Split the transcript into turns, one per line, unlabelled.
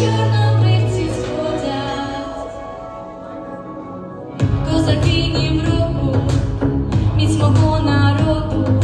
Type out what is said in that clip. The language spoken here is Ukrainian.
чорнобривці сходять, козаки ні в року, міцного народу.